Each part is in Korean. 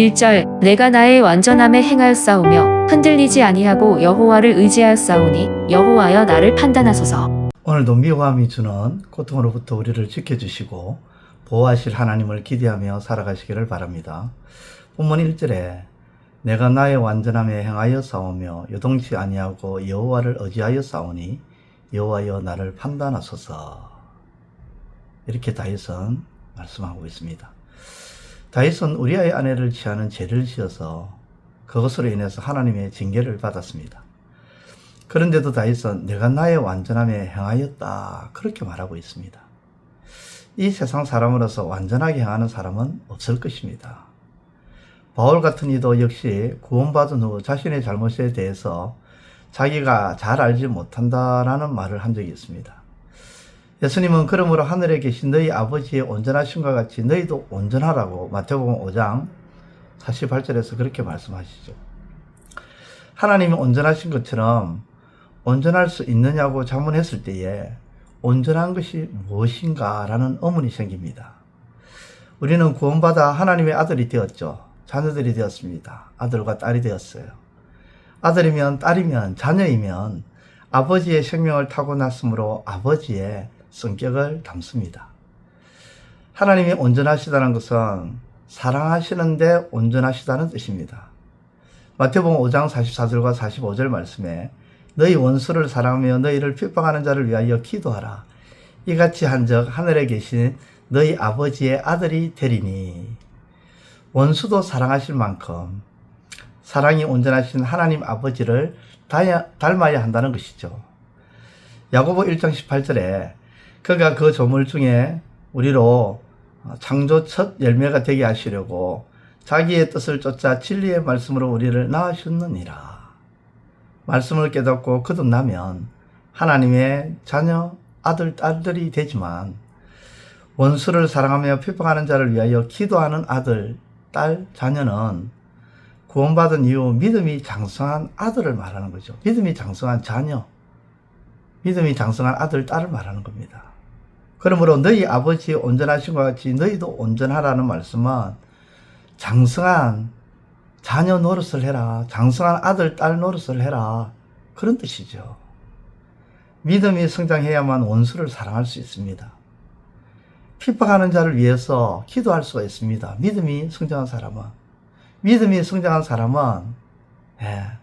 1절 내가 나의 완전함에 행하였사오며 흔들리지 아니하고 여호와를 의지하였사오니 여호와여 나를 판단하소서. 오늘도 미워함이 주는 고통으로부터 우리를 지켜주시고 보호하실 하나님을 기대하며 살아가시기를 바랍니다. 본문 1절에 내가 나의 완전함에 행하여 싸우며 요동치 아니하고 여호와를 의지하여 싸우니 여호와여 나를 판단하소서 이렇게 다윗은 말씀하고 있습니다. 다윗은 우리아의 아내를 취하는 죄를 지어서 그것으로 인해서 하나님의 징계를 받았습니다. 그런데도 다윗은 내가 나의 완전함에 행하였다 그렇게 말하고 있습니다. 이 세상 사람으로서 완전하게 행하는 사람은 없을 것입니다. 바울 같은 이도 역시 구원받은 후 자신의 잘못에 대해서 자기가 잘 알지 못한다라는 말을 한 적이 있습니다. 예수님은 그러므로 하늘에 계신 너희 아버지의 온전하심과 같이 너희도 온전하라고 마태복음 5장 48절에서 그렇게 말씀하시죠. 하나님이 온전하신 것처럼 온전할 수 있느냐고 자문했을 때에 온전한 것이 무엇인가라는 의문이 생깁니다. 우리는 구원받아 하나님의 아들이 되었죠. 자녀들이 되었습니다. 아들과 딸이 되었어요. 아들이면 딸이면 자녀이면 아버지의 생명을 타고났으므로 아버지의 성격을 담습니다. 하나님이 온전하시다는 것은 사랑하시는데 온전하시다는 뜻입니다. 마태복음 5장 44절과 45절 말씀에 너희 원수를 사랑하며 너희를 핍박하는 자를 위하여 기도하라. 이같이 한적 하늘에 계신 너희 아버지의 아들이 되리니 원수도 사랑하실 만큼 사랑이 온전하신 하나님 아버지를 닮아야 한다는 것이죠. 야고보 1장 18절에 그가 그 조물 중에 우리로 창조 첫 열매가 되게 하시려고 자기의 뜻을 쫓아 진리의 말씀으로 우리를 낳으셨느니라. 말씀을 깨닫고 거듭나면 하나님의 자녀, 아들, 딸들이 되지만 원수를 사랑하며 핍박하는 자를 위하여 기도하는 아들, 딸, 자녀는 구원받은 이후 믿음이 장성한 아들을 말하는 거죠. 믿음이 장성한 자녀, 믿음이 장성한 아들, 딸을 말하는 겁니다. 그러므로 너희 아버지 온전하신 것 같이 너희도 온전하라는 말씀은 장성한 자녀 노릇을 해라. 장성한 아들, 딸 노릇을 해라. 그런 뜻이죠. 믿음이 성장해야만 원수를 사랑할 수 있습니다. 핍박하는 자를 위해서 기도할 수가 있습니다. 믿음이 성장한 사람은. 믿음이 성장한 사람은, 예.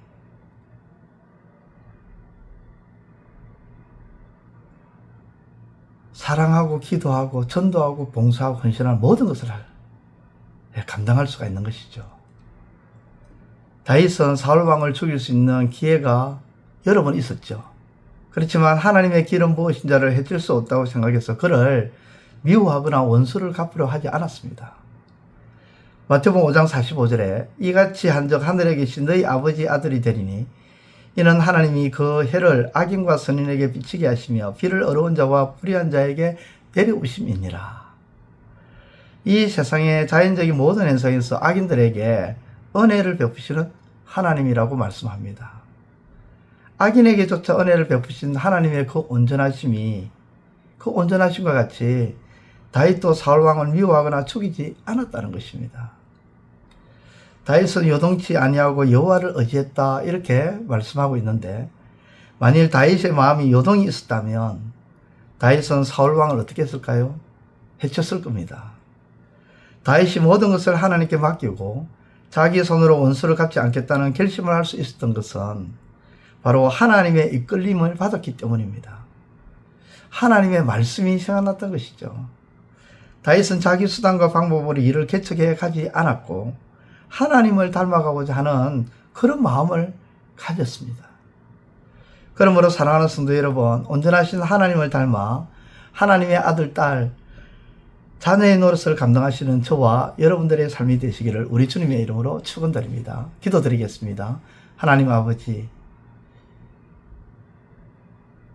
사랑하고 기도하고 전도하고 봉사하고 헌신하는 모든 것을 예, 감당할 수가 있는 것이죠. 다윗은 사울 왕을 죽일 수 있는 기회가 여러 번 있었죠. 그렇지만 하나님의 길은 무엇인 자를 해줄 수 없다고 생각해서 그를 미워하거나 원수를 갚으려 하지 않았습니다. 마태복음 5장 45절에 이같이 한 적 하늘에 계신 너희 아버지 아들이 되리니 이는 하나님이 그 해를 악인과 선인에게 비치게 하시며 비를 어려운 자와 불의한 자에게 내려오심이니라. 이 세상의 자연적인 모든 현상에서 악인들에게 은혜를 베푸시는 하나님이라고 말씀합니다. 악인에게조차 은혜를 베푸신 하나님의 그 온전하심이 그 온전하심과 같이 다윗도 사울 왕을 미워하거나 죽이지 않았다는 것입니다. 다윗은 요동치 아니하고 여호와를 의지했다 이렇게 말씀하고 있는데 만일 다윗의 마음이 요동이 있었다면 다윗은 사울 왕을 어떻게 했을까요? 해쳤을 겁니다. 다윗이 모든 것을 하나님께 맡기고 자기 손으로 원수를 갚지 않겠다는 결심을 할 수 있었던 것은 바로 하나님의 이끌림을 받았기 때문입니다. 하나님의 말씀이 생각났던 것이죠. 다윗은 자기 수단과 방법으로 일을 개척해 가지 않았고 하나님을 닮아가고자 하는 그런 마음을 가졌습니다. 그러므로 사랑하는 성도 여러분, 온전하신 하나님을 닮아 하나님의 아들, 딸, 자녀의 노릇을 감당하시는 저와 여러분들의 삶이 되시기를 우리 주님의 이름으로 축원드립니다. 기도드리겠습니다. 하나님 아버지,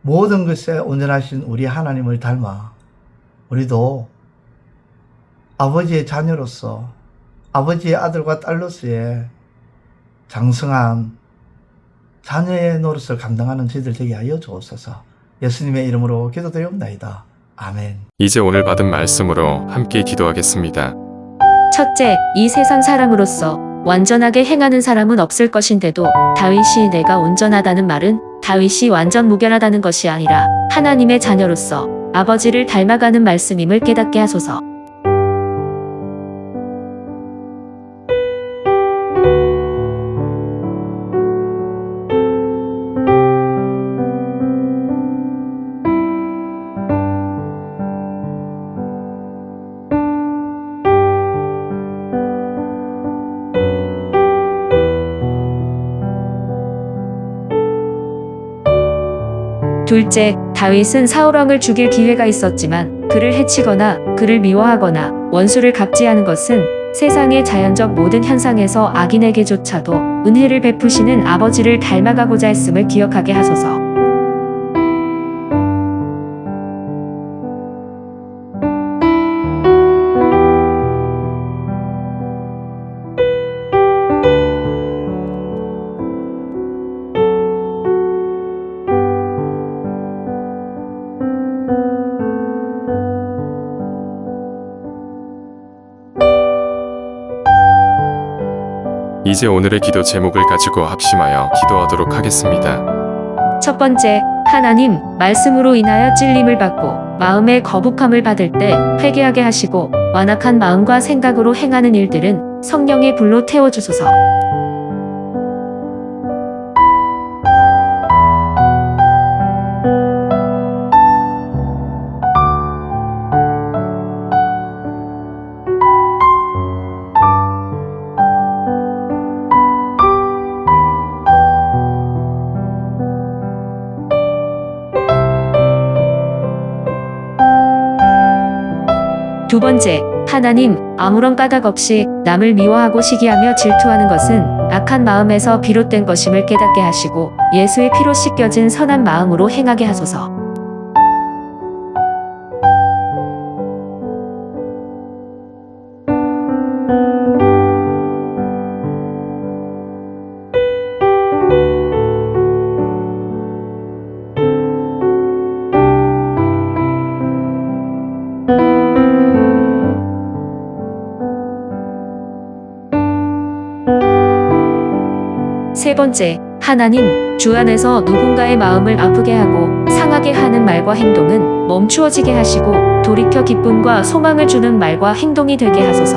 모든 것에 온전하신 우리 하나님을 닮아 우리도 아버지의 자녀로서 아버지의 아들과 딸로서의 장성한 자녀의 노릇을 감당하는 저희들 되게 하여 주옵소서. 예수님의 이름으로 기도드리옵나이다. 아멘. 이제 오늘 받은 말씀으로 함께 기도하겠습니다. 첫째, 이 세상 사람으로서 완전하게 행하는 사람은 없을 것인데도 다윗이 내가 온전하다는 말은 다윗이 완전 무결하다는 것이 아니라 하나님의 자녀로서 아버지를 닮아가는 말씀임을 깨닫게 하소서. 둘째, 다윗은 사울왕을 죽일 기회가 있었지만 그를 해치거나 그를 미워하거나 원수를 갑질하는 것은 세상의 자연적 모든 현상에서 악인에게조차도 은혜를 베푸시는 아버지를 닮아가고자 했음을 기억하게 하소서. 이제 오늘의 기도 제목을 가지고 합심하여 기도하도록 하겠습니다. 첫 번째, 하나님, 말씀으로 인하여 찔림을 받고 마음의 거북함을 받을 때 회개하게 하시고 완악한 마음과 생각으로 행하는 일들은 성령의 불로 태워주소서. 번째, 하나님, 아무런 까닭 없이 남을 미워하고 시기하며 질투하는 것은 악한 마음에서 비롯된 것임을 깨닫게 하시고 예수의 피로 씻겨진 선한 마음으로 행하게 하소서. 세 번째, 하나님, 주 안에서 누군가의 마음을 아프게 하고 상하게 하는 말과 행동은 멈추어지게 하시고 돌이켜 기쁨과 소망을 주는 말과 행동이 되게 하소서.